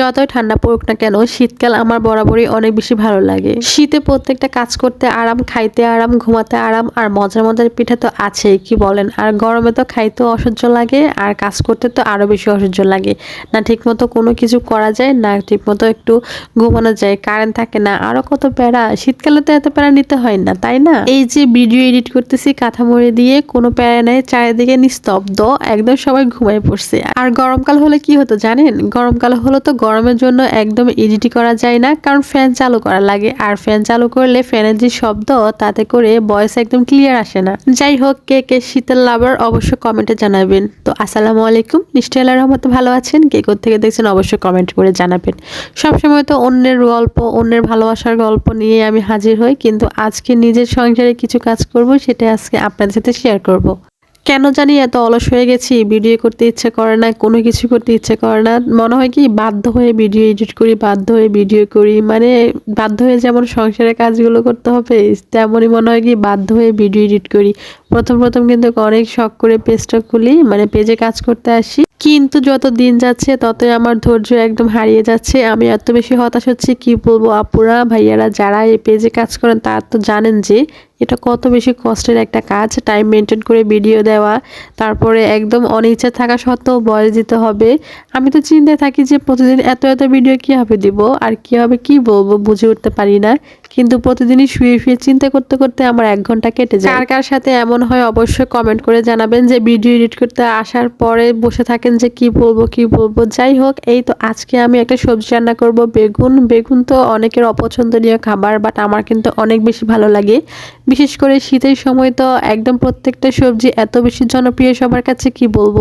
যতই ঠান্ডা পড়ুক না কেন, শীতকাল আমার বরাবরই অনেক বেশি ভালো লাগে। শীতে প্রত্যেকটা কাজ করতে আরাম, খাইতে আরাম, ঘুমাতে আরাম, আর মজার মজার পিঠা তো আছেই, কি বলেন? আর গরমে তো খাইতেও অসহ্য লাগে, আর কাজ করতে তো আরও বেশি অসহ্য লাগে। না ঠিক মতো কোনো কিছু করা যায়, না ঠিক মতো একটু ঘুমানো যায়, কারেন্ট থাকে না, আরও কত প্যারা। শীতকালে তো এত প্যারা নিতে হয় না, তাই না? এই যে ভিডিও এডিট করতেছি কাঁথা মরে দিয়ে, কোনো প্যারা নেই, চারিদিকে নিস্তব্ধ, একদম সবাই ঘুমায় পড়ছে। আর গরমকাল হলে কি হতো জানেন? গরমকাল হলো তো গরমের জন্য একদম এডিট করা যায় না, কারণ ফ্যান চালু করা লাগে। আর ফ্যান চালু করলে ফ্যানের যে শব্দ, তাতে করে ভয়েস একদম ক্লিয়ার আসে না। যাই হোক, কে কে শীতের লাভার অবশ্যই কমেন্টে জানাবেন। তো আসসালামু আলাইকুম নিশ্চয়ই আল্লাহ রহমতে ভালো আছেন? কে থেকে দেখছেন অবশ্যই কমেন্ট করে জানাবেন। সবসময় তো অন্যের গল্প, অন্যের ভালোবাসার গল্প নিয়ে আমি হাজির হই, কিন্তু আজকে নিজের সংসারে কিছু কাজ করব, সেটা আজকে আপনাদের সাথে শেয়ার করব। কেন জানি এত অলস হয়ে গেছি, ভিডিও করতে ইচ্ছে করে না, কোনো কিছু করতে ইচ্ছে করে না। মনে হয় কি, বাধ্য হয়ে ভিডিও এডিট করি, বাধ্য হয়ে ভিডিও করি। মানে বাধ্য হয়ে যেমন সংসারের কাজগুলো করতে হবে, তেমনই মনে হয় কি, বাধ্য হয়ে ভিডিও এডিট করি। প্রথম প্রথম কিন্তু অনেক শখ করে পেজটা খুলি মানে পেজে কাজ করতে আসি। কিন্তু যত দিন যাচ্ছে, ততই আমার ধৈর্য একদম হারিয়ে যাচ্ছে। আমি এত বেশি হতাশ হচ্ছি, কি বলব আপুরা, ভাইয়ারা যারা এই পেজে কাজ করেন, তারা তো জানেন যে এটা কত বেশি কষ্টের একটা কাজ টাইম মেনটেন করে ভিডিও দেওয়া, তারপরে একদম অনিচ্ছা থাকা সত্ত্বেও বয়স দিতে হবে। আমি তো চিন্তায় থাকি যে প্রতিদিন এত এত ভিডিও কীভাবে দিব, আর কীভাবে কি বলব বুঝে উঠতে পারি না। কিন্তু প্রতিদিনই শুয়ে শুয়ে চিন্তা করতে করতে আমার এক ঘণ্টা কেটে যায়। কার কার সাথে এমন হয় অবশ্যই কমেন্ট করে জানাবেন যে ভিডিও এডিট করতে আসার পরে বসে থাকেন যে কি বলব কি বলব। যাই হোক, এই তো আজকে আমি একটা সবজি রান্না করব। বেগুন বেগুন তো অনেকের অপছন্দনীয় খাবার বাট আমার কিন্তু অনেক বেশি ভালো লাগে। বিশেষ করে শীতের সময় তো একদম প্রত্যেকটা সবজি এত বেশি জনপ্রিয় সবার কাছে কি বলব?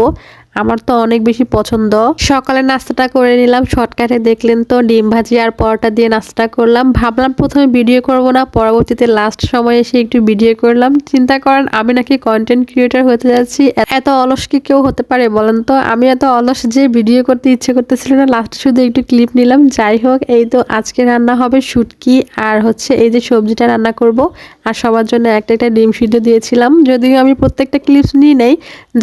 আমার তো অনেক বেশি পছন্দ। সকালে নাস্তাটা করে নিলাম শর্টকাটে দেখলেন তো ডিম ভাজি আর পরোটা দিয়ে নাস্তা করলাম। ভাবলাম প্রথমে ভিডিও করব না, পরবর্তীতে লাস্ট সময় এসে একটু ভিডিও করলাম। চিন্তা করেন, আমি নাকি কন্টেন্ট ক্রিয়েটার হতে যাচ্ছি। এত অলস কি কেউ হতে পারে বলেন তো? আমি এত অলস যে ভিডিও করতে ইচ্ছে করতেছিল না লাস্ট শুধু একটু ক্লিপ নিলাম। যাই হোক, এই তো আজকে রান্না হবে শুটকি আর হচ্ছে এই যে সবজিটা রান্না করব। আর সবার জন্য একটা একটা ডিম সিদ্ধ দিয়েছিলাম। যদিও আমি প্রত্যেকটা ক্লিপস নিয়ে নেই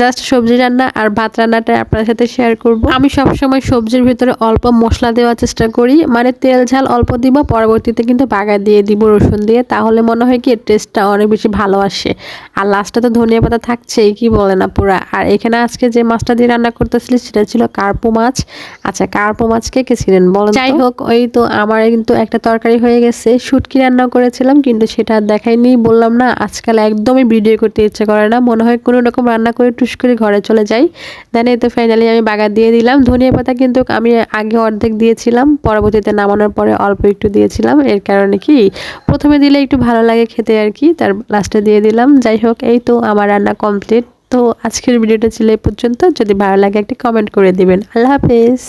জাস্ট সবজি রান্না আর ভাত রান্নাটা আপনার সাথে শেয়ার করব। আমি সবসময় সবজির ভিতরে অল্প মশলা দেওয়ার চেষ্টা করি মানে তেল ঝাল অল্প দিব, পরবর্তীতে কিন্তু বাগা দিয়ে দিব রসুন দিয়ে, তাহলে মনে হয় কি টেস্টটা অনেক বেশি ভালো আসে। আর লাস্টে তো ধনিয়া পাতা থাকছেই, কি বলে না পুরা আর এখানে আজকে যে মাছটা দিয়ে রান্না করতেছিলি, সেটা ছিল কার্পো মাছ। আচ্ছা কার্পো মাছ কে কে ছিলেন বলেন যাই হোক, ওই তো আমার কিন্তু একটা তরকারি হয়ে গেছে। শুটকি রান্না করেছিলাম, কিন্তু সেটা দেখাইনি, বললাম না, আজকাল একদমই ভিডিও করতে ইচ্ছে করে না। মনে হয় কোনো রকম রান্না করে টুস করে ঘরে চলে যাই। দেন এই তো ফাইনালি আমি বাগা দিয়ে দিলাম। ধনিয়া পাতা কিন্তু আমি আগে অর্ধেক দিয়েছিলাম, পরবর্তীতে নামানোর পরে অল্প একটু দিয়েছিলাম। এর কারণে কি, প্রথমে দিলে একটু ভালো লাগে খেতে আর কি, তার লাস্টে দিয়ে দিলাম। যাই হোক, এই তো আমার রান্না কমপ্লিট তো আজকের ভিডিওটা ছিল এই পর্যন্ত। যদি ভালো লাগে একটি কমেন্ট করে দিবেন। আল্লাহ হাফেজ।